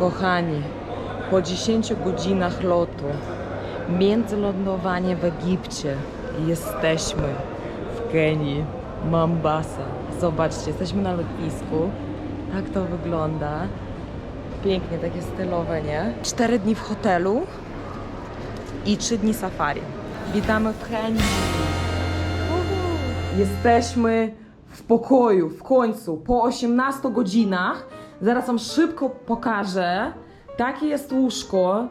Kochani, po 10 godzinach lotu, międzylądowanie w Egipcie, jesteśmy w Kenii, Mombasa. Zobaczcie, jesteśmy na lotnisku. Tak to wygląda. Pięknie, takie stylowe, nie? Cztery dni w hotelu i trzy dni safari. Witamy w Kenii. Jesteśmy w pokoju, w końcu, po 18 godzinach. Zaraz wam szybko pokażę. Takie jest łóżko.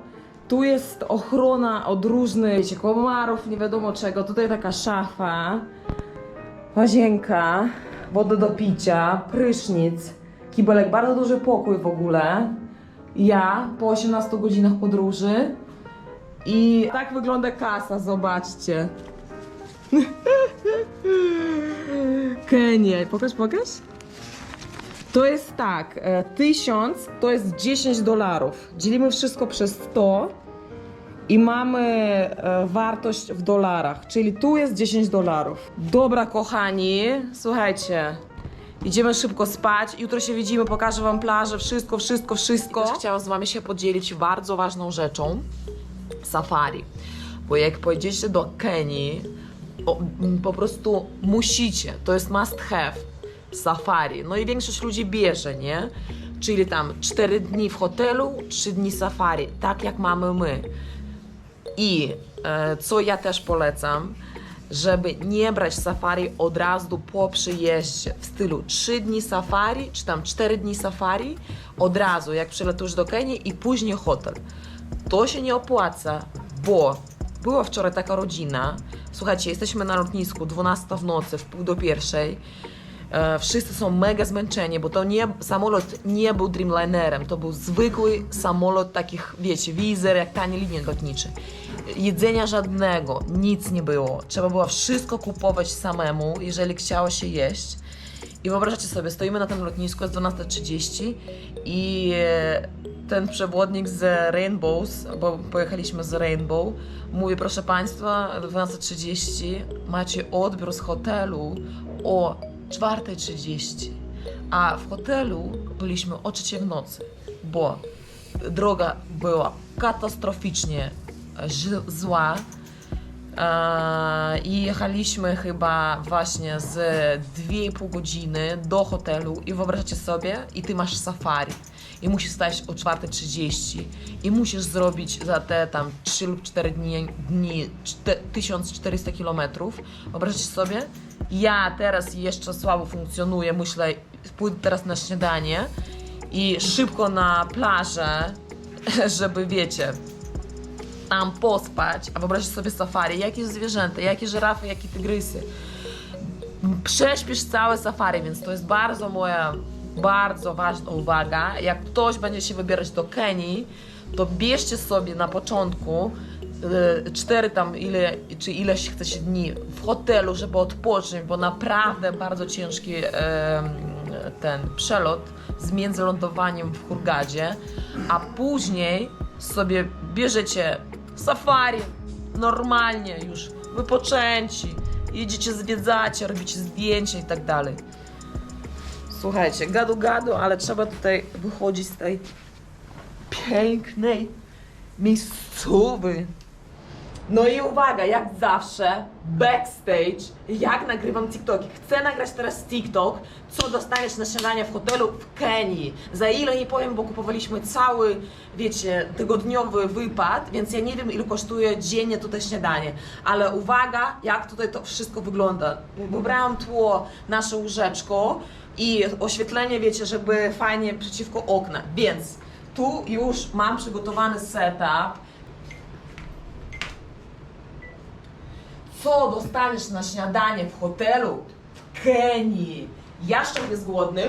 Tu jest ochrona od różnych, wiecie, komarów, nie wiadomo czego. Tutaj taka szafa, łazienka, woda do picia, prysznic, kibelek, bardzo duży pokój w ogóle. Ja po 18 godzinach podróży. I tak wygląda kasa, zobaczcie. Kenia, pokaż, pokaż. To jest tak, e, 1000 to jest 10 dolarów. Dzielimy wszystko przez 100 i mamy e, wartość w dolarach, czyli tu jest 10 dolarów. Dobra, kochani, słuchajcie. Idziemy szybko spać. Jutro się widzimy, pokażę wam plażę, wszystko, wszystko, wszystko. Też chciałam z wami się podzielić bardzo ważną rzeczą safari. Bo jak pojedziecie do Kenii, po prostu musicie, to jest must have safari. No i większość ludzi bierze, nie? Czyli tam 4 dni w hotelu, 3 dni safari, tak jak mamy my. I e, co ja też polecam, żeby nie brać safari od razu po przyjeździe w stylu 3 dni safari, czy tam 4 dni safari od razu, jak przylatujesz do Kenii i później hotel. To się nie opłaca, bo była wczoraj taka rodzina. Słuchajcie, jesteśmy na lotnisku 12 w nocy, w pół do pierwszej. E, wszyscy są mega zmęczeni, bo to nie, samolot nie był Dreamlinerem, to był zwykły samolot takich, wiecie, wizer, jak tanie linie lotnicze. Jedzenia żadnego, nic nie było. Trzeba było wszystko kupować samemu, jeżeli chciało się jeść. I wyobraźcie sobie, stoimy na tym lotnisku, jest 12.30 i e, ten przewodnik z Rainbows, bo pojechaliśmy z Rainbow, mówi, proszę Państwa, 12.30 macie odbiór z hotelu o 4.30, a w hotelu byliśmy o 3 w nocy, bo droga była katastroficznie źle- zła. Eee, I jechaliśmy chyba właśnie z 2,5 godziny do hotelu i wyobraźcie sobie, i ty masz safari i musisz stać o 4.30 i musisz zrobić za te tam 3 lub 4 dni, dni czte- 1400 kilometrów. Wyobraźcie sobie, ja teraz jeszcze słabo funkcjonuję, myślę, pójdę teraz na śniadanie i szybko na plażę, żeby wiecie, tam pospać, a wyobraźcie sobie safari, jakie zwierzęta, jakie żyrafy, jakie tygrysy. Prześpisz całe safari, więc to jest bardzo moja, bardzo ważna uwaga. Jak ktoś będzie się wybierać do Kenii, to bierzcie sobie na początku e, cztery tam ile, czy ileś chcecie dni w hotelu, żeby odpocząć, bo naprawdę bardzo ciężki ten przelot z międzylądowaniem w Hurgadzie, a później sobie bierzecie safari, normalnie już, wypoczęci, jedziecie, zwiedzacie, robicie zdjęcia i tak dalej. Słuchajcie, gadu gadu, ale trzeba tutaj wychodzić z tej pięknej miejscowy. No i uwaga, jak zawsze, backstage, jak nagrywam TikToki. Chcę nagrać teraz TikTok, co dostaniesz na śniadanie w hotelu w Kenii. Za ile nie powiem, bo kupowaliśmy cały, wiecie, tygodniowy wypad, więc ja nie wiem, ile kosztuje dziennie tutaj śniadanie. Ale uwaga, jak tutaj to wszystko wygląda. Wybrałam tło, nasze łóżeczko i oświetlenie, wiecie, żeby fajnie przeciwko okna. Więc tu już mam przygotowany setup. co dostaniesz na śniadanie w hotelu w Kenii. Jaszczur jest głodny.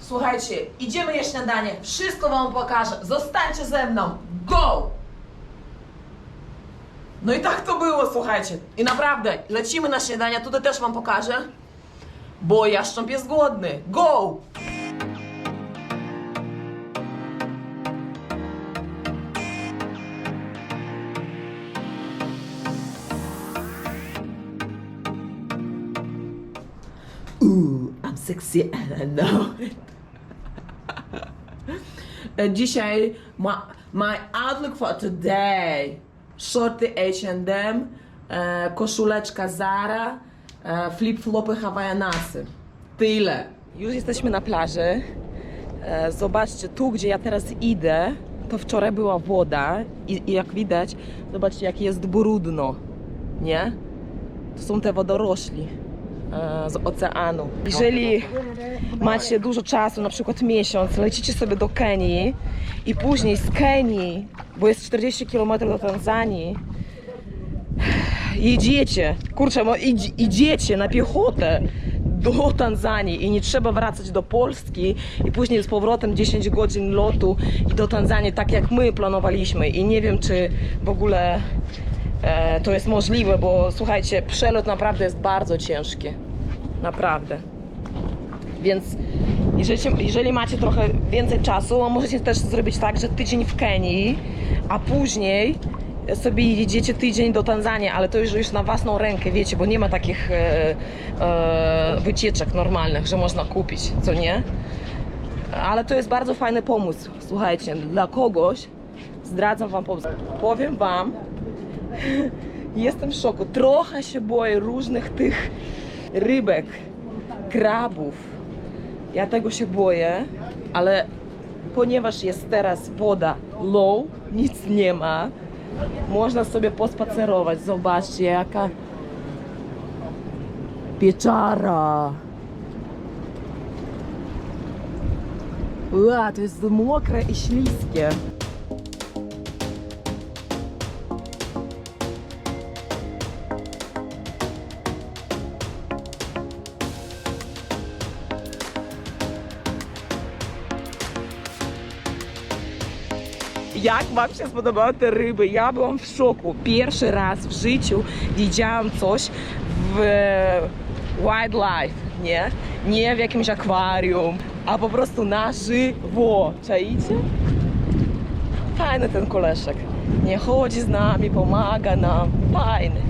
Słuchajcie, idziemy je śniadanie, wszystko wam pokażę. Zostańcie ze mną. Go! No i tak to było, słuchajcie. I naprawdę, lecimy na śniadanie, tutaj też wam pokażę. Bo jaszcząb jest głodny. Go! Ooh, I'm sexy and I know it. Dzisiaj my, my outlook for today. Shorty H&M, koszuleczka Zara, flip-flopy Hawaiianasy. Tyle. Już jesteśmy na plaży. E, Zobaczcie, tu gdzie ja teraz idę, to wczoraj była woda i, i jak widać, zobaczcie jak jest brudno, nie? To są te wodorośli e, z oceanu. Jeżeli macie dużo czasu, na przykład miesiąc, lecicie sobie do Kenii i później z Kenii, bo jest 40 km do Tanzanii, jedziecie, kurczę, no idź, idziecie na piechotę do Tanzanii i nie trzeba wracać do Polski i później z powrotem 10 godzin lotu i do Tanzanii, tak jak my planowaliśmy. I nie wiem, czy w ogóle e, to jest możliwe, bo słuchajcie, przelot naprawdę jest bardzo ciężki, naprawdę. Więc jeżeli, jeżeli macie trochę więcej czasu, możecie też zrobić tak, że tydzień w Kenii, a później sobie jedziecie tydzień do Tanzanii, ale to już, już na własną rękę, wiecie, bo nie ma takich e, e, wycieczek normalnych, że można kupić, co nie? Ale to jest bardzo fajny pomysł, słuchajcie, dla kogoś zdradzam wam pomysł. Powiem wam, jestem w szoku, trochę się boję różnych tych rybek, krabów, ja tego się boję, ale ponieważ jest teraz woda low, nic nie ma, można sobie pospacerować. Zobaczcie, jaka pieczara. Ua, to jest mokre i śliskie. Jak Wam się spodobały te ryby? Ja byłam w szoku. Pierwszy raz w życiu widziałam coś w wildlife, nie? Nie w jakimś akwarium, a po prostu na żywo. Czaicie? Fajny ten koleżek. Nie chodzi z nami, pomaga nam. Fajny.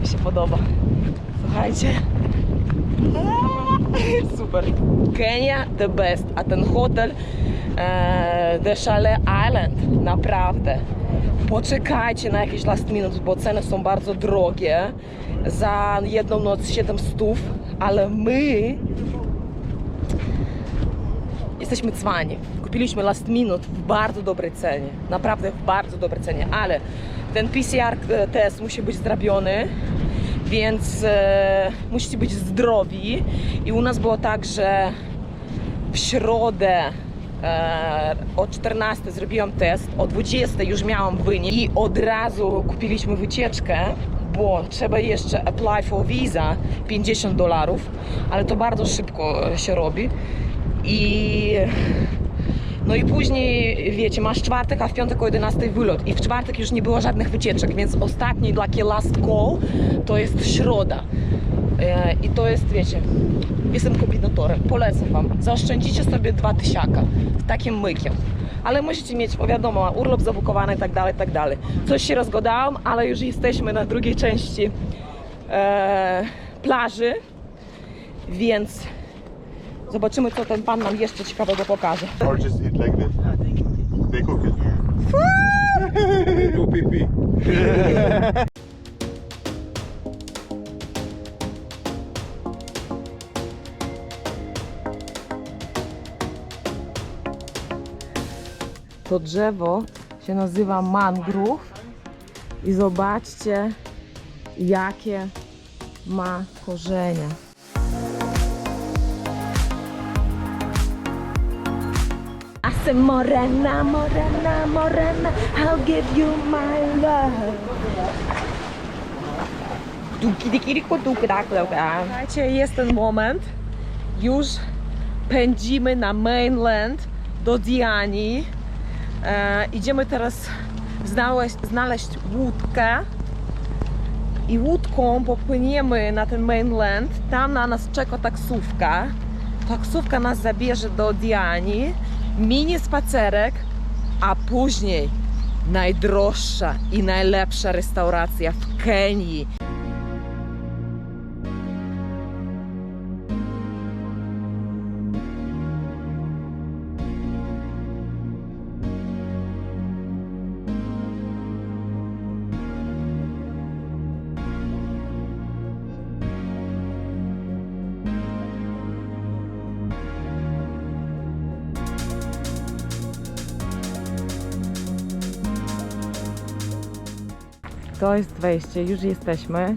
Mi się podoba. Słuchajcie. Super. Kenia the best, a ten hotel e, The Chalet Island, naprawdę. Poczekajcie na jakiś last minute, bo ceny są bardzo drogie. Za jedną noc 700, ale my jesteśmy cwani. Kupiliśmy last minute w bardzo dobrej cenie. Naprawdę w bardzo dobrej cenie, ale ten PCR test musi być zrobiony, więc e, musicie być zdrowi. I u nas było tak, że w środę e, o 14 zrobiłam test, o 20 już miałam wynik i od razu kupiliśmy wycieczkę, bo trzeba jeszcze apply for visa 50 dolarów, ale to bardzo szybko e, się robi. I no i później, wiecie, masz czwartek, a w piątek o 11 wylot. I w czwartek już nie było żadnych wycieczek, więc ostatni taki last call to jest środa. E, I to jest, wiecie, jestem kombinatorem, polecam Wam. Zaoszczędzicie sobie dwa tysiaka z takim mykiem. Ale musicie mieć, bo wiadomo, urlop zabukowany i tak dalej, tak dalej. Coś się rozgadałam, ale już jesteśmy na drugiej części e, plaży, więc zobaczymy, co ten pan nam jeszcze ciekawego pokaże. Or just eat like this. They cook it. Do pee pee. To drzewo się nazywa mangrove i zobaczcie, jakie ma korzenie. I said, Morena, Morena, Morena, I'll give you my love. Słuchajcie, jest ten moment. Już pędzimy na mainland do Diani. E, idziemy teraz znaleźć, znaleźć łódkę i łódką popłyniemy na ten mainland. Tam na nas czeka taksówka. Taksówka nas zabierze do Diani. Mini spacerek, a później najdroższa i najlepsza restauracja w Kenii. To jest wejście, już jesteśmy.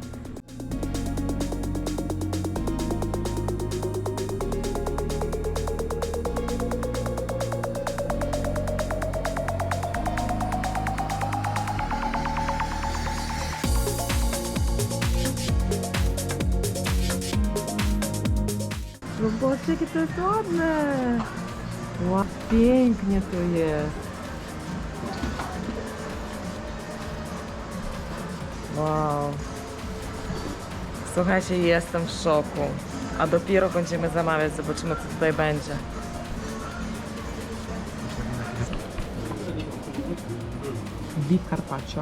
Zobaczcie, jakie to jest ładne! Ła, pięknie to jest! Wow. Słuchajcie, jestem w szoku. A dopiero będziemy zamawiać, zobaczymy co tutaj będzie. Beef carpaccio.